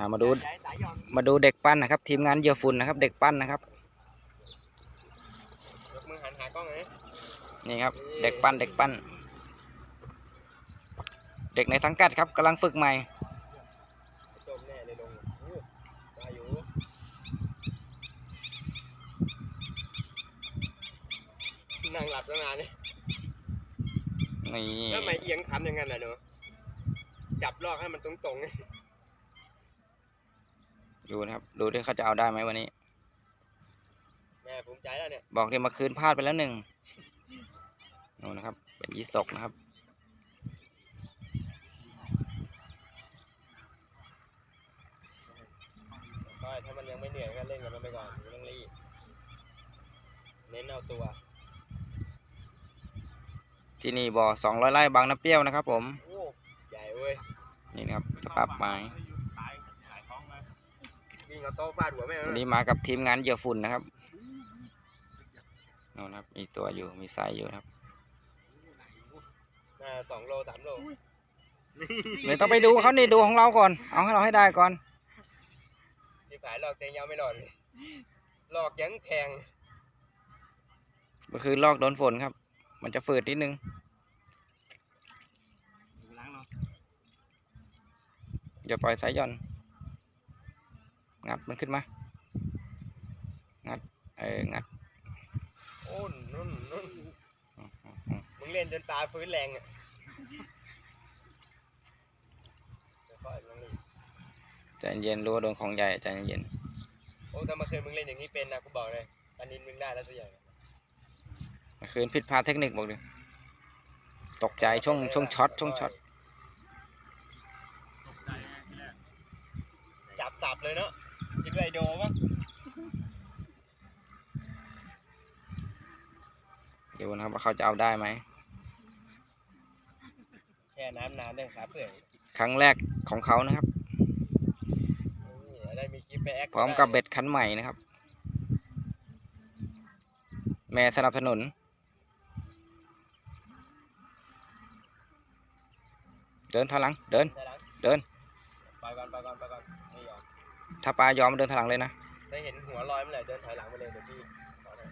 อ่ามาดูสายสายหย่อนมาดูเด็กปั้นนะครับ ทีมงานเหยื่อฝุ่นนะครับ เด็กปั้นนะครับยกมือหันหากล้องเลยนี่ครับ เด็กปั้นเด็กปั้น เด็กในสังกัดครับกำลังฝึกใหม่จมแน่เลยลงอู้ได้อยู่นั่งหลับตั้งนานเนี่ยนี่แล้วทำไมเอียงคำอย่างนั้นล่ะเนาะจับลอกให้มันตรงๆ ไงดูนะครับ ดูที่เขาจะเอาได้ไหมวันนี้ แม่ภูมิใจแล้วเนี่ย บอกที่เมาคืนพลาดไปแล้วหนึ่งนู่นนะครับ เป็นยี่สกนะครับ ก็ถ้ามันยังไม่เหนื่อยก็เล่นกับมันไปก่อนไม่ต้องรีบเน้นเอาตัว ที่นี่บ่อสองร้อยไร่บางน้ำเปรี้ยวนะครับผม โอ้ ใหญ่เว้ย นี่นะครับสภาพไม้วิ่ งเอาโต๊ะฟาดหัวแม่งวันนี้มากับทีมงานเหยื่อฝุ่นนะครับนู่นนะครับ มีตัวอยู่ มีไซส์อยู่นะครับน่าสองโลสามโลไม่ต้องไปดูเขานี่ดูของเราก่อน เอาให้เราให้ได้ก่อนที่ขายหลอกเจงยาวไม่หลอดเลยหลอกยังแพงก็คือลอกโดนฝนครับ มันจะฝืดนิดนึงล้างเนาะอย่าปล่อยสายหย่อน งัดมันขึ้นมา งัด เออ งัดโอ้นนุ่นนุ่นมึงเล่นจนตาฟื้นแรงอะค่อยๆลงนี่ใจเย็นรู้ว่าโดนของใหญ่ใจเย็น โอ้ถ้าเมื่อคืนมึงเล่นอย่างนี้เป็นนะกูบอกเลยปานินมึงได้แล้วตัวใหญ่เมื่อคืนผิดพลาดเทคนิคบอกดิตกใจช่วงช่วงช็อตช่วงช็อตจับสับเลยเนาะ คิดว่าไอโดมั้งดูนะครับว่าเขาจะเอาได้ไหม แช่น้ำนานด้วยครับเพื่อนครั้งแรกของเขานะครับ นี่ได้มีคลิปไปแอคพร้อมกับเบ็ดคันใหม่นะครับ แม่สนับสนุน เดินถอยหลัง เดินใช่หลังเดิน ไปก่อนไปก่อนไปก่อนไม่ยอม ถ้าปลายอมเดินถอยหลังเลยนะได้เห็นหัวลอยเมื่อไหร่เดินถอยหลังไปเลยเดี๋ยวพี่ขอนให้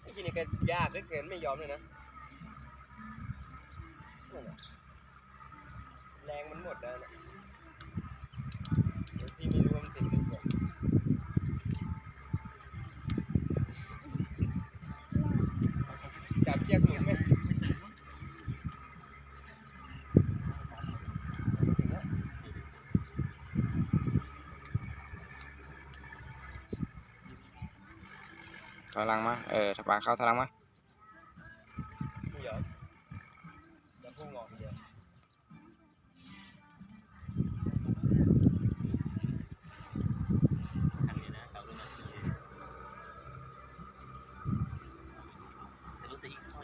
ไอ้ทีนี้ก็ยากเหลือเกินไม่ยอมเลยนะนั่นน่ะแรงมันหมดแล้วนะเดี๋ยวพี่ไม่รู้ว่ามันติดหรือเปล่าจับเชือกหมุนไหมถึงแล้ว ถอยหลังมา เออถ้าปลาเข้าถอยหลังมาไม่ยอมจะพุ่งออกเดียว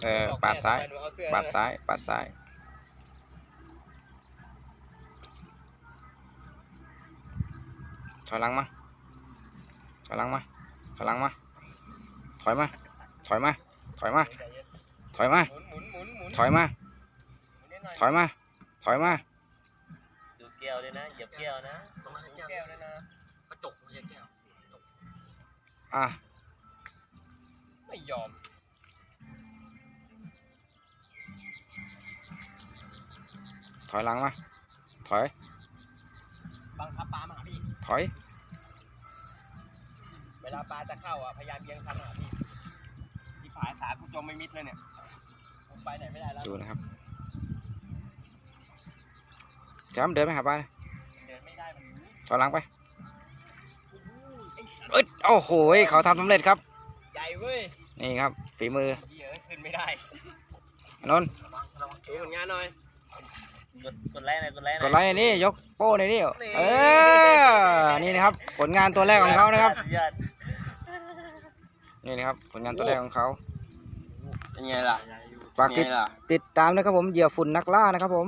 เออปาดซ้าย ปาดซ้าย ปาดซ้าย ถอยหลังมา ถอยหลังมา ถอยหลังมาถ อยมา ถอยมา ถอยมา ถอยมาหมุนหมุนหมุนหมุนถอยมาหมุนนิดหน่อยถอยมา ถอยมาดูแก้วด้วยนะ เหยียบแก้วนะดูแก้วด้วยนะกระจกไม่ใช่แก้วอะ ไม่ยอมถอยหลังมา ถอย บังคับปลามาหาพี่ ถอย เวลาปลาจะเข้าอะ พยายามเอียงคันมาหาพี่ที่ผายขากูจมไม่มิด เลยเนี่ยกูไปไหนไม่ได้แล้วดูนะครับแจมเดินไปหาปลาเลยเดินไม่ได้มันถอยหลังไปเอ้ยโอ้โหเขาทำสำเร็จครับ ใหญ่เว้ยนี่ครับฝีมือเหี้ยเอ้ยขึ้นไม่ได้อนนท์ดูผลงานหน่อยกดกดไลค์หน่อยกดไลค์หกน่อยดไลค์หน่อยนี่ยกโป้หน่อยนี่เออนี่นะครับ ผลงานตัวแรกของเขานะครับสุดยอด นี่นะครับ ผลงานตัวแรกของเขา เป็นไงล่ะ ฝากติดไงล่ะ ติดตามนะครับผมเหยื่อฝุ่นนักล่านะครับผม